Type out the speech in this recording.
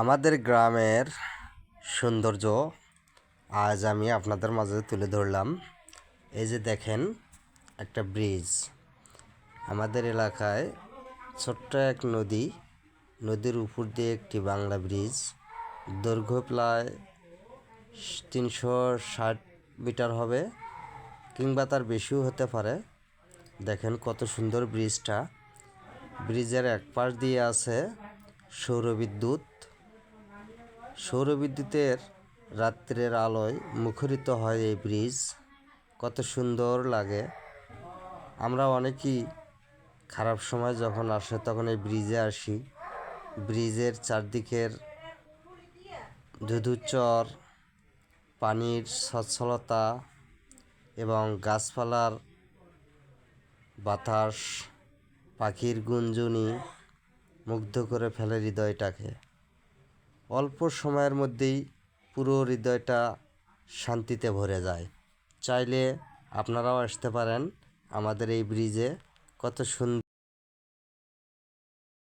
আমাদের গ্রামের সৌন্দর্য আজ আমি আপনাদের মাঝে তুলে ধরলাম। এই যে দেখেন, একটা ব্রিজ। আমাদের এলাকায় ছোট্ট এক নদী, নদীর উপর দিয়ে একটি বাংলা ব্রিজ। দৈর্ঘ্য প্রায় তিনশো ষাট মিটার হবে, কিংবা তার বেশিও হতে পারে। দেখেন কত সুন্দর ব্রিজটা। ব্রিজের এক পাশ দিয়ে আছে সৌরবিদ্যুৎ সৌরবিদ্যুতের রাত্রের আলোয় মুখরিত হয় এই ব্রিজ। কত সুন্দর লাগে। আমরা অনেকেই খারাপ সময় যখন আসে তখন এই ব্রিজে আসি। ব্রিজের চারদিকের ধুধুচর, পানির সচ্ছলতা এবং গাছপালার বাতাস, পাখির গুঞ্জনি মুগ্ধ করে ফেলে হৃদয়টাকে। অল্প সময়ের মধ্যেই পুরো হৃদয়টা শান্তিতে ভরে যায়। চাইলে আপনারাও আসতে পারেন আমাদের এই ব্রিজে কত সুন্দর